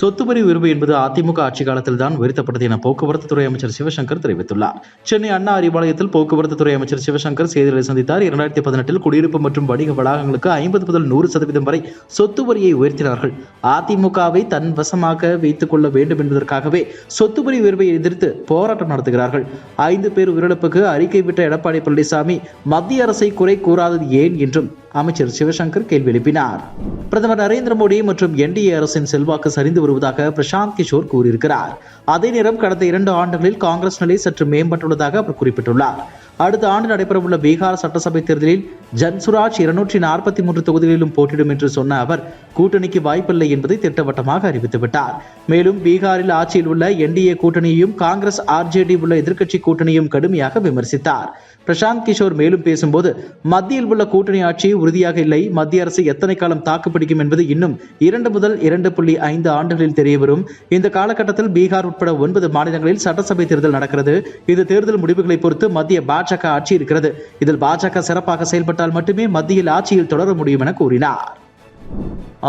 சொத்துவரி உயர்வு என்பது அதிமுக ஆட்சி காலத்தில் தான் உயர்த்தப்பட்டது என போக்குவரத்து துறை அமைச்சர் சிவசங்கர் தெரிவித்துள்ளார். சென்னை அண்ணா அறிவாலயத்தில் போக்குவரத்து துறை அமைச்சர் சிவசங்கர் செய்திகளை சந்தித்தார். இரண்டாயிரத்தி பதினெட்டில் குடியிருப்பு மற்றும் வணிக வளாகங்களுக்கு ஐம்பது முதல் நூறு சதவீதம் வரை சொத்து வரியை உயர்த்தினார்கள். அதிமுகவை தன் வசமாக வைத்துக் கொள்ள வேண்டும் என்பதற்காகவே சொத்து வரி உயர்வை எதிர்த்து போராட்டம் நடத்துகிறார்கள். ஐந்து பேர் உயிரிழப்புக்கு அறிக்கை விட்ட எடப்பாடி பழனிசாமி மத்திய அரசை குறை கூறாதது ஏன்? என்றும் அமைச்சர் சிவசங்கர் கேள்வி எழுப்பினார். பிரதமர் நரேந்திர மோடி மற்றும் என்டிஏ அரசின் செல்வாக்கு சரிந்து வருவதாக பிரசாந்த் கிஷோர் கூறியிருக்கிறார். அதே நேரம் கடந்த இரண்டு ஆண்டுகளில் காங்கிரஸ் நிலை சற்று மேம்பட்டுள்ளதாக அவர் குறிப்பிட்டுள்ளார். அடுத்த ஆண்டு நடைபெறவுள்ள பீகார் சட்டசபை தேர்தலில் ஜன்சுராஜ் இருநூற்றி நாற்பத்தி மூன்று தொகுதிகளிலும் போட்டியிடும் என்று சொன்ன அவர் கூட்டணிக்கு வாய்ப்பில்லை என்பதை திட்டவட்டமாக அறிவித்துவிட்டார். மேலும் பீகாரில் ஆட்சியில் உள்ள என்டிஏ கூட்டணியையும் காங்கிரஸ் ஆர்ஜேடி உள்ள எதிர்க்கட்சி கூட்டணியும் கடுமையாக விமர்சித்தார். பிரசாந்த் கிஷோர் மேலும் பேசும்போது மத்தியில் உள்ள கூட்டணி ஆட்சி உறுதியாக இல்லை. மத்திய அரசு எத்தனை காலம் தாக்குப்பிடிக்கும் என்பது இன்னும் இரண்டு முதல் இரண்டு புள்ளி ஐந்து ஆண்டுகளில் தெரியவரும். இந்த காலகட்டத்தில் பீகார் உட்பட ஒன்பது மாநிலங்களில் சட்டசபை தேர்தல் நடக்கிறது. இது தேர்தல் முடிவுகளை பொறுத்து மத்திய பாஜக ஆட்சி இருக்கிறது. இதில் பாஜக சிறப்பாக செயல்பட்டால் மட்டுமே மத்தியில் ஆட்சியில் தொடர முடியும் என கூறினார்.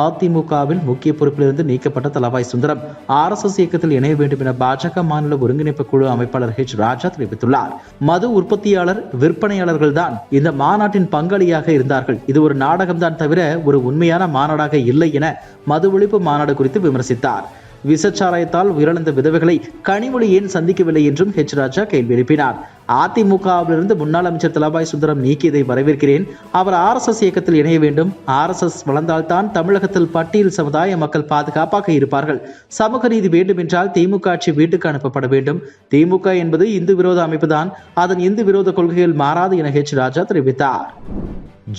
அதிமுகவில் முக்கிய பொறுப்பிலிருந்து நீக்கப்பட்ட தலவாய் சுந்தரம். ஆர்எஸ்எஸ் இயக்கத்தில் இணைய வேண்டும் என பாஜக மாநில ஒருங்கிணைப்பு குழு அமைப்பாளர் ஹெச் ராஜா தெரிவித்துள்ளார். மது உற்பத்தியாளர் விற்பனையாளர்கள் தான் இந்த மாநாட்டின் பங்காளியாக இருந்தார்கள். இது ஒரு நாடகம்தான் தவிர ஒரு உண்மையான மாநாடாக இல்லை என மது ஒழிப்பு மாநாடு குறித்து விமர்சித்தார். விசச்சாராயத்தால் உயிரிழந்த விதவைகளை கனிமொழி ஏன் சந்திக்கவில்லை என்றும் ஹெச் ராஜா கேள்வி எழுப்பினார். அதிமுகவிலிருந்து முன்னாள் அமைச்சர் தலபாய் சுந்தரம் நீக்கியதை வரவேற்கிறேன். அவர் ஆர்எஸ்எஸ் இயக்கத்தில் இணைய வேண்டும். ஆர்எஸ்எஸ் வளர்ந்தால்தான் தமிழகத்தில் பட்டியல் சமுதாய மக்கள் பாதுகாப்பாக இருப்பார்கள். சமூக நீதி வேண்டும் என்றால் திமுக ஆட்சி வீட்டுக்கு அனுப்பப்பட வேண்டும். திமுக என்பது இந்து விரோத அமைப்புதான். அதன் இந்து விரோத கொள்கைகள் மாறாது என ஹெச் ராஜா தெரிவித்தார்.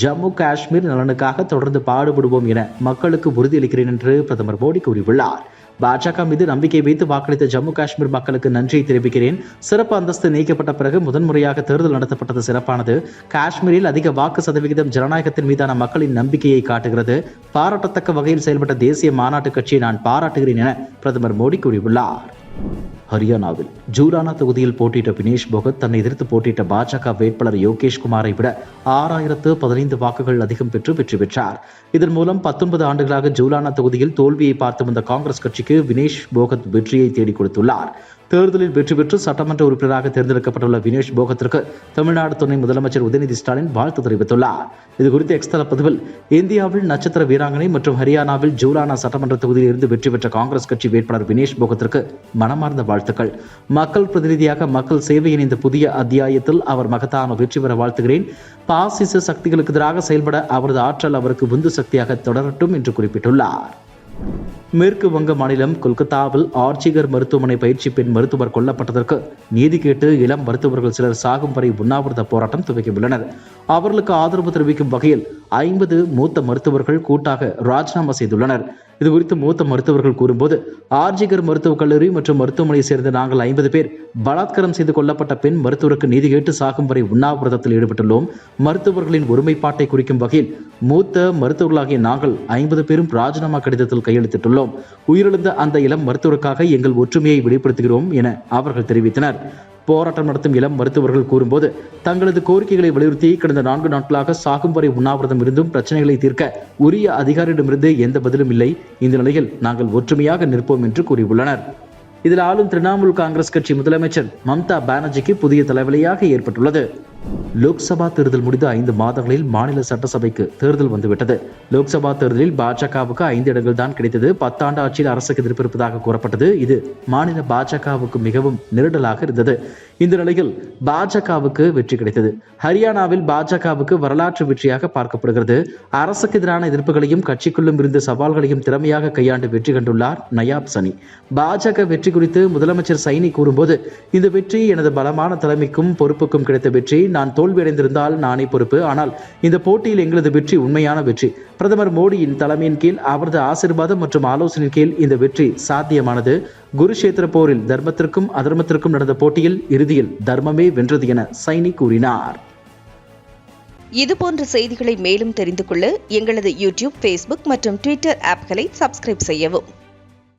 ஜம்மு காஷ்மீர் நலனுக்காக தொடர்ந்து பாடுபடுவோம் என மக்களுக்கு உறுதியளிக்கிறேன் என்று பிரதமர் மோடி கூறியுள்ளார். பாஜக மீது நம்பிக்கை வைத்து வாக்களித்த ஜம்மு காஷ்மீர் மக்களுக்கு நன்றியை தெரிவிக்கிறேன். சிறப்பு அந்தஸ்து நீக்கப்பட்ட பிறகு முதன்முறையாக தேர்தல் நடத்தப்பட்டது சிறப்பானது. காஷ்மீரில் அதிக வாக்கு சதவிகிதம் ஜனநாயகத்தின் மீதான மக்களின் நம்பிக்கையை காட்டுகிறது. பாராட்டத்தக்க வகையில் செயல்பட்ட தேசிய மாநாட்டு கட்சியை நான் பாராட்டுகிறேன் என பிரதமர் மோடி கூறியுள்ளார். ஹரியானாவில். ஜூலானா தொகுதியில் போட்டியிட்ட வினேஷ் போகத் தன்னை எதிர்த்து போட்டியிட்ட பாஜக வேட்பாளர் யோகேஷ் குமாரை விட ஆறாயிரத்து பதினைந்து வாக்குகள் அதிகம் பெற்று வெற்றி பெற்றார். இதன் மூலம் பத்தொன்பது ஆண்டுகளாக ஜூலானா தொகுதியில் தோல்வியை பார்த்து வந்த காங்கிரஸ் கட்சிக்கு வினேஷ் போகத் வெற்றியை தேடிக் கொடுத்துள்ளார். தேர்தலில் வெற்றி பெற்று சட்டமன்ற உறுப்பினராக தேர்ந்தெடுக்கப்பட்டுள்ள வினேஷ் போகத்திற்கு தமிழ்நாடு துணை முதலமைச்சர் உதயநிதி ஸ்டாலின் வாழ்த்து தெரிவித்துள்ளார். இதுகுறித்து எக்ஸ்தல பதிவில் இந்தியாவில் நட்சத்திர வீராங்கனை மற்றும் ஹரியானாவில் ஜூலானா சட்டமன்ற தொகுதியில் இருந்து வெற்றி பெற்ற காங்கிரஸ் கட்சி வேட்பாளர் வினேஷ் போகத்திற்கு மனமார்ந்த வாழ்த்துக்கள். மக்கள் பிரதிநிதியாக மக்கள் சேவையின் இந்த புதிய அத்தியாயத்தில் அவர் மகத்தான வெற்றி பெற வாழ்த்துகிறேன். பாசிச சக்திகளுக்கு எதிராக செயல்பட அவரது ஆற்றல் அவருக்கு உந்து சக்தியாக தொடரட்டும் என்று குறிப்பிட்டுள்ளார். மேற்கு வங்க மாநிலம் கொல்கத்தாவில் ஆர்ச்சிகர் மருத்துவமனை பயிற்சி பெண் மருத்துவர் கொல்லப்பட்டதற்கு நீதி கேட்டு இளம் மருத்துவர்கள் சிலர் சாகும் வரை உண்ணாவிரத போராட்டம் துவக்கியுள்ளனர் அவர்களுக்கு ஆதரவு தெரிவிக்கும் வகையில் ஐம்பது மூத்த மருத்துவர்கள் கூட்டாக ராஜினாமா செய்துள்ளனர். இது குறித்து மூத்த மருத்துவர்கள் கூறும்போது ஆர்ஜிகர் மருத்துவக் கல்லூரி மற்றும் மருத்துவமனையை சேர்ந்த நாங்கள் ஐம்பது பேர் பலாத்காரம் செய்து கொல்லப்பட்ட பெண் மருத்துவருக்கு நீதி கேட்டு சாகும் வரை உண்ணாவிரதத்தில் ஈடுபட்டுள்ளோம். மருத்துவர்களின் ஒருமைப்பாட்டை குறிக்கும் வகையில் மூத்த மருத்துவர்களாகிய நாங்கள் ஐம்பது பேரும் ராஜினாமா கடிதத்தில் கையெழுத்திட்டுள்ளோம். உயிரிழந்த அந்த இளம் மருத்துவருக்காக எங்கள் ஒற்றுமையை வெளிப்படுத்துகிறோம் என அவர்கள் தெரிவித்தனர். போராட்டம் நடத்தும் இளம் மருத்துவர்கள் கூறும்போது தங்களது கோரிக்கைகளை வலியுறுத்தி கடந்த நான்கு நாட்களாக சாகும் வரை உண்ணாவிரதம் இருந்தும் பிரச்சனைகளை தீர்க்க உரிய அதிகாரியிடமிருந்து எந்த பதிலும் இல்லை. இந்த நிலையில் நாங்கள் ஒற்றுமையாக நிற்போம் என்று கூறியுள்ளனர். இதில் ஆளும் திரிணாமுல் காங்கிரஸ் கட்சி முதலமைச்சர் மம்தா பானர்ஜிக்கு புதிய தலைவலியாக ஏற்பட்டுள்ளது. லோக்சபா தேர்தல் முடிந்த ஐந்து மாதங்களில் மாநில சட்டசபைக்கு தேர்தல் வந்துவிட்டது. லோக்சபா தேர்தலில் பாஜகவுக்கு ஐந்து இடங்கள் தான் கிடைத்தது. பத்தாண்டு ஆட்சியில் அரசுக்கு எதிர்ப்பிருப்பதாக கூறப்பட்டது. இது மாநில பாஜகவுக்கு மிகவும் நெருடலாக இருந்தது. இந்த நிலையில் பாஜகவுக்கு வெற்றி கிடைத்தது. ஹரியானாவில் பாஜகவுக்கு வரலாற்று வெற்றியாக பார்க்கப்படுகிறது. அரசுக்கு எதிரான எதிர்ப்புகளையும் கட்சிக்குள்ளும் இருந்த சவால்களையும் திறமையாக கையாண்டு வெற்றி கண்டுள்ளார் நயாப் சனி. பாஜக வெற்றி குறித்து முதலமைச்சர் சைனி கூறும்போது இந்த வெற்றி எனது பலமான தலைமைக்கும் பொறுப்புக்கும் கிடைத்த வெற்றி. நான் தோல்வியடைந்திருந்தால் நானே பொறுப்பு. ஆனால் இந்த போட்டியில் எங்களது வெற்றி உண்மையான வெற்றி. பிரதமர் மோடியின் தலைமையின் கீழ் அவரது ஆசிர்வாதம் மற்றும் ஆலோசனையின் கீழ் இந்த வெற்றி சாத்தியமானது. குருஷேத்திர போரில் தர்மத்திற்கும் அதர்மத்திற்கும் நடந்த போட்டியில் இரு இறுதியில் தர்மமே வென்றது என சைனி கூறினார். இதுபோன்ற செய்திகளை மேலும் தெரிந்து கொள்ள எங்களது யூடியூப் ஃபேஸ்புக் மற்றும் ட்விட்டர் ஆப்களை சப்ஸ்கிரைப் செய்யவும்.